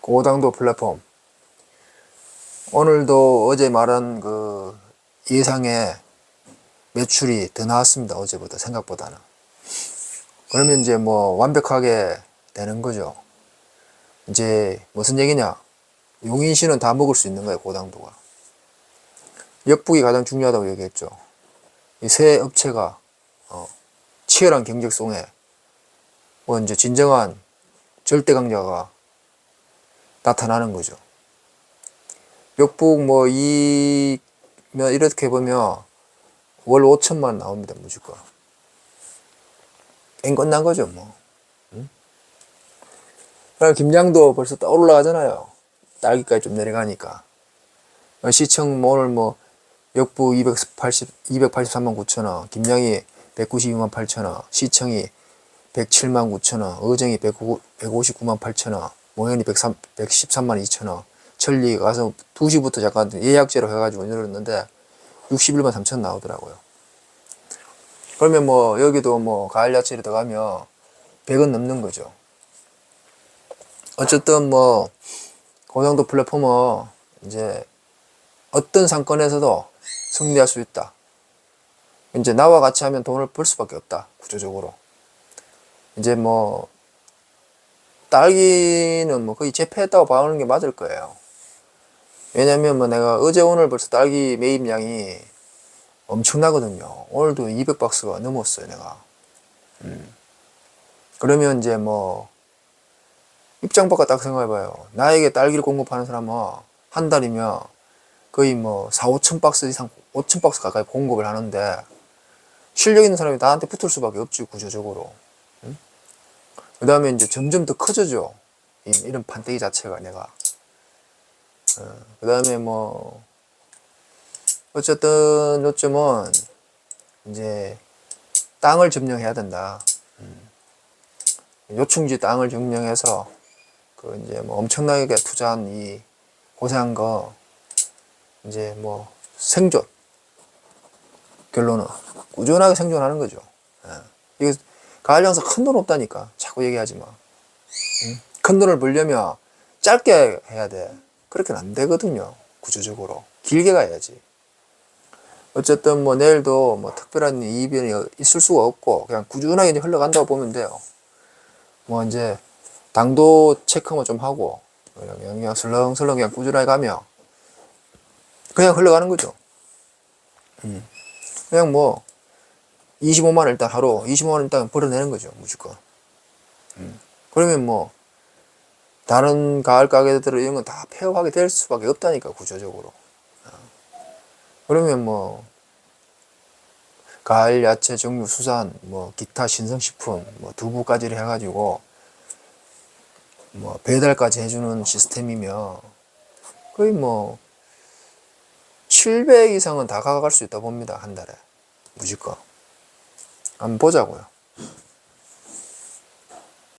고당도 플랫폼. 오늘도 어제 말한 그 예상의 매출이 더 나왔습니다. 어제보다 생각보다는. 그러면 이제 뭐 완벽하게 되는 거죠. 이제 무슨 얘기냐? 용인시는 다 먹을 수 있는 거예요. 고당도가. 역북이 가장 중요하다고 얘기했죠. 이 세 업체가 어, 치열한 경쟁 속에 뭐 이제 진정한 절대 강자가 나타나는 거죠. 역북 뭐 이, 뭐 이렇게 보면 월 5천만 나옵니다, 무조건. 땡 끝난 거죠, 뭐. 응? 그럼 김양도 벌써 떠 올라가잖아요. 딸기까지 좀 내려가니까. 어, 시청 뭐 오늘 뭐 역부 280, 283만 9천 원, 김양이 192만 8천 원, 시청이 107만 9천 원, 의정이 159만 8천 원, 모현이 103, 113만 2천 원, 천리 가서 2시부터 잠깐 예약제로 해가지고 열었는데 61만 3천 나오더라고요. 그러면 뭐 여기도 뭐 가을 야채를 들어가면 100은 넘는 거죠. 어쨌든 뭐 고정도 플랫폼은 이제 어떤 상권에서도 승리할 수 있다. 이제 나와 같이 하면 돈을 벌 수밖에 없다. 구조적으로. 이제 뭐 딸기는 뭐 거의 재패했다고 봐오는 게 맞을 거예요. 왜냐면 뭐 내가 어제 오늘 벌써 딸기 매입량이 엄청나거든요. 오늘도 200박스가 넘었어요, 내가. 음. 그러면 이제 뭐 입장 바꿔 딱 생각해봐요. 나에게 딸기를 공급하는 사람은 한 달이면 거의 뭐 4, 5천 박스 이상, 5천 박스 가까이 공급을 하는데 실력 있는 사람이 나한테 붙을 수밖에 없지, 구조적으로. 그 다음에 이제 점점 더 커져죠. 이, 이런 판때기 자체가 내가. 그 다음에 뭐, 어쨌든 요점은 이제 땅을 점령해야 된다. 음. 요충지 땅을 점령해서 그 이제 뭐 엄청나게 투자한 이 고생한 거 이제 뭐 생존 결론은 꾸준하게 생존하는 거죠. 예. 이게 가을 장사 큰 돈 없다니까 자꾸 얘기하지 마. 응? 큰 돈을 벌려면 짧게 해야 돼. 그렇게는 안 되거든요. 구조적으로 길게 가야지. 어쨌든 뭐 내일도 뭐 특별한 이변이 있을 수가 없고 그냥 꾸준하게 이제 흘러간다고 보면 돼요. 뭐 이제 당도 체크만 좀 하고 그냥, 그냥 슬렁슬렁 그냥 꾸준하게 가면 그냥 흘러가는 거죠. 음. 그냥 뭐 25만 원 일단 하루 25만 원 일단 벌어내는 거죠 무조건. 음. 그러면 뭐 다른 가을 가게들 이런 건 다 폐업하게 될 수밖에 없다니까 구조적으로. 어. 그러면 뭐 가을 야채 정류 수산 뭐 기타 신성식품 뭐 두부까지를 해가지고 뭐 배달까지 해주는 시스템이면 거의 뭐 700 이상은 다 가갈 수 있다 봅니다 한 달에 무조건 한번 보자고요